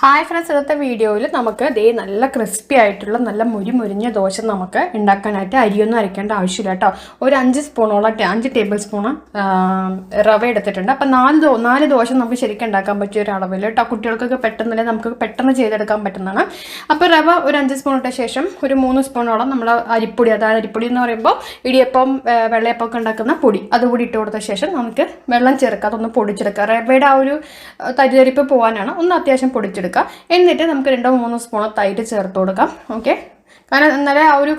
Hi friends ഇന്നത്തെ വീഡിയോയിൽ നമുക്ക് ദേ നല്ല ക്രിസ്പി ആയിട്ടുള്ള നല്ല മുരി മുരിഞ്ഞ ദോശ നമുക്ക് ഉണ്ടാക്കാനായിട്ട് അരിയൊന്നും അരയ്ക്കേണ്ട ആവശ്യമില്ല കേട്ടോ. ഒരു അഞ്ച് സ്പൂണോളം അഞ്ച് ടേബിൾ സ്പൂണ് റവ എടുത്തിട്ടുണ്ട്. അപ്പം നാല് ദോ നാല് ദോശ നമുക്ക് ശരിക്കും ഉണ്ടാക്കാൻ പറ്റിയ ഒരു അളവിൽ കേട്ടോ. കുട്ടികൾക്കൊക്കെ പെട്ടെന്ന് നമുക്ക് പെട്ടെന്ന് ചെയ്തെടുക്കാൻ പറ്റുന്നതാണ്. അപ്പോൾ റവ ഒരു അഞ്ച് സ്പൂൺ ഇട്ട ശേഷം ഒരു മൂന്ന് സ്പൂണോളം നമ്മൾ അരിപ്പൊടി അതായത് അരിപ്പൊടി എന്ന് പറയുമ്പോൾ ഇടിയപ്പം വെള്ളയപ്പം ഒക്കെ ഉണ്ടാക്കുന്ന പൊടി. അതുകൂടി ഇട്ട് കൊടുത്ത ശേഷം നമുക്ക് വെള്ളം ചേർക്കാം അതൊന്ന് പൊടിച്ചെടുക്കാം. റവയുടെ ആ ഒരു തരിതരിപ്പ് പോകാനാണ് ഒന്ന് അത്യാവശ്യം പൊടിച്ചെടുക്കുക എന്നിട്ട് നമുക്ക് രണ്ടോ മൂന്നോ സ്പൂണോ തൈര് ചേർത്ത് കൊടുക്കാം. ഓക്കെ കാരണം എന്നാലേ ആ ഒരു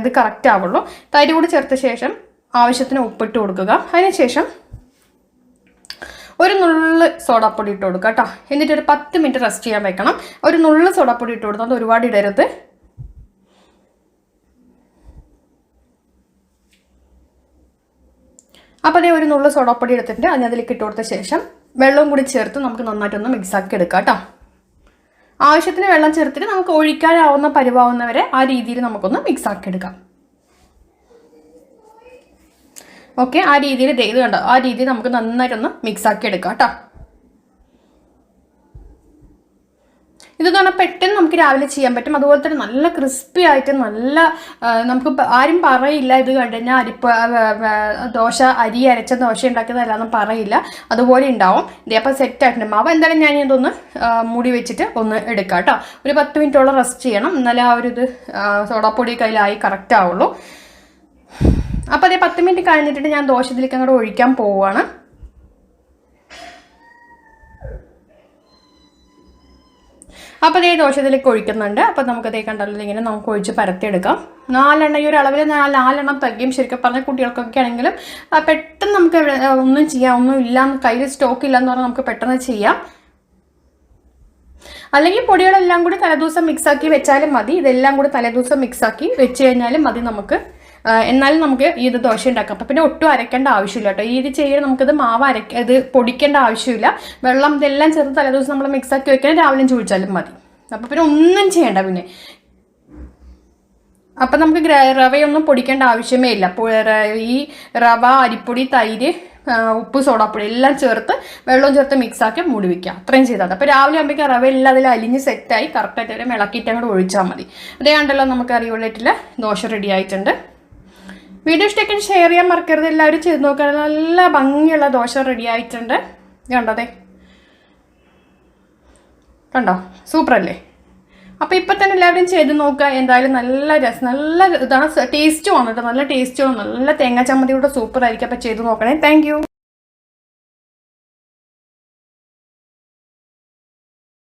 ഇത് കറക്റ്റ് ആവുള്ളൂ. തൈര് കൂടി ചേർത്ത ശേഷം ആവശ്യത്തിന് ഉപ്പിട്ട് കൊടുക്കുക. അതിനുശേഷം ഒരു നുള്ള് സോഡാപ്പൊടി ഇട്ട് കൊടുക്കുക കേട്ടോ എന്നിട്ട് ഒരു പത്ത് മിനിറ്റ് റെസ്റ്റ് ചെയ്യാൻ വെക്കണം. ഒരു നുള്ള് സോഡാപ്പൊടി ഇട്ട് കൊടുത്താൽ ഒരുപാട് ഇടരുത്. അപ്പോൾ അതേ ഒരു നുള്ള് സോഡാപ്പൊടി എടുത്തിട്ട് അതിനതിലേക്ക് ഇട്ട് കൊടുത്ത ശേഷം വെള്ളവും കൂടി ചേർത്ത് നമുക്ക് നന്നായിട്ടൊന്ന് മിക്സ് ആക്കി എടുക്കാം കേട്ടോ ആവശ്യത്തിന് വെള്ളം ചേർത്തിട്ട് നമുക്ക് ഒഴിക്കാനാവുന്ന പരിവാവുന്നവരെ ആ രീതിയിൽ നമുക്കൊന്ന് മിക്സ് ആക്കി എടുക്കാം. ഓക്കെ ആ രീതിയിൽ ഇത് കണ്ടോ? ആ രീതിയിൽ നമുക്ക് നന്നായിട്ടൊന്ന് മിക്സ് ആക്കി എടുക്കാം കേട്ടോ ഇത് പറഞ്ഞാൽ പെട്ടെന്ന് നമുക്ക് രാവിലെ ചെയ്യാൻ പറ്റും. അതുപോലെ തന്നെ നല്ല ക്രിസ്പി ആയിട്ട് നല്ല നമുക്ക് ആരും പറയില്ല ഇത് കണ്ടു കഴിഞ്ഞാൽ അരിപ്പ് ദോശ അരി അരച്ച ദോശ ഉണ്ടാക്കിയതല്ലാന്നും പറയില്ല. അതുപോലെ ഉണ്ടാവും. അപ്പോൾ സെറ്റ് ആയിട്ടുണ്ട്. മാവ് എന്തായാലും ഞാൻ ഇതൊന്ന് മുടി വെച്ചിട്ട് ഒന്ന് എടുക്കാം കേട്ടോ ഒരു പത്ത് മിനിറ്റോളം റെസ്റ്റ് ചെയ്യണം. എന്നാലേ ആ ഒരു ഇത് സോഡാപ്പൊടി കയ്യിലായി കറക്റ്റ് ആവുള്ളൂ. അപ്പോൾ അതേ പത്ത് മിനിറ്റ് കഴിഞ്ഞിട്ട് ഞാൻ ദോശ ഇതിലേക്ക് അങ്ങോട്ട് ഒഴിക്കാൻ പോവുകയാണ് അപ്പോൾ അതേ ദോശത്തിലേക്ക് ഒഴിക്കുന്നുണ്ട്. അപ്പോൾ നമുക്കതേ കണ്ടല്ലോ ഇങ്ങനെ നമുക്ക് ഒഴിച്ച് പരത്തിയെടുക്കാം. നാലെണ്ണ ഈ ഒരു അളവിൽ നാല് നാലെണ്ണം തഗ്ഗയും ശരിക്കും പറഞ്ഞ കുട്ടികൾക്കൊക്കെ ആണെങ്കിലും പെട്ടെന്ന് നമുക്ക് ഒന്നും ചെയ്യാം ഒന്നും ഇല്ല കയ്യിൽ സ്റ്റോക്ക് ഇല്ലെന്ന് പറഞ്ഞാൽ നമുക്ക് പെട്ടെന്ന് ചെയ്യാം. അല്ലെങ്കിൽ പൊടികളെല്ലാം കൂടി തലേദിവസം മിക്സാക്കി വെച്ചാലും മതി. ഇതെല്ലാം കൂടി തലേദിവസം മിക്സാക്കി വെച്ച് കഴിഞ്ഞാലും മതി നമുക്ക്. എന്നാലും നമുക്ക് ഈ ഇത് ദോശ ഉണ്ടാക്കാം. അപ്പം പിന്നെ ഒട്ടും അരക്കേണ്ട ആവശ്യമില്ല കേട്ടോ. ഈ ഇത് ചെയ്യാൻ നമുക്കിത് മാവ് അരക്ക ഇത് പൊടിക്കേണ്ട ആവശ്യമില്ല. വെള്ളം ഇതെല്ലാം ചേർത്ത് തലേദിവസം നമ്മൾ മിക്സ് ആക്കി വെക്കാൻ രാവിലെ ചോദിച്ചാലും മതി. അപ്പം പിന്നെ ഒന്നും ചെയ്യണ്ട പിന്നെ. അപ്പം നമുക്ക് റവയൊന്നും പൊടിക്കേണ്ട ആവശ്യമേ ഇല്ല. അപ്പോൾ ഈ റവ അരിപ്പൊടി തൈര് ഉപ്പ് സോഡാപ്പൊടി എല്ലാം ചേർത്ത് വെള്ളവും ചേർത്ത് മിക്സ് ആക്കി മൂടി വെക്കുക. അത്രയും ചെയ്താൽ അപ്പോൾ രാവിലെ ആകുമ്പോഴേക്കും റവ എല്ലാം അതിൽ അലിഞ്ഞ് സെറ്റായി കറക്റ്റായിട്ട് അവരെ ഇളക്കിയിട്ട് അങ്ങോട്ട് ഒഴിച്ചാൽ മതി. അതേ കണ്ടല്ലോ നമുക്ക് അറിവുള്ളായിട്ടില്ല ദോശ റെഡി ആയിട്ടുണ്ട്. വീഡിയോ ഇഷ്ടമൊക്കെ ഷെയർ ചെയ്യാൻ മറക്കരുത്. എല്ലാവരും ചെയ്ത് നോക്കുക നല്ല ഭംഗിയുള്ള ദോശ റെഡി ആയിട്ടുണ്ട്. കണ്ടതേ കണ്ടോ? അല്ലേ? അപ്പോൾ ഇപ്പം തന്നെ എല്ലാവരും ചെയ്ത് നോക്കുക എന്തായാലും നല്ല രസം നല്ല ഇതാണ് ടേസ്റ്റ് വന്നിട്ട് നല്ല ടേസ്റ്റ് വന്നു നല്ല തേങ്ങാ ചമ്മന്തിയുടെ സൂപ്പർ ആയിരിക്കും. അപ്പോൾ ചെയ്ത് നോക്കണേ. താങ്ക്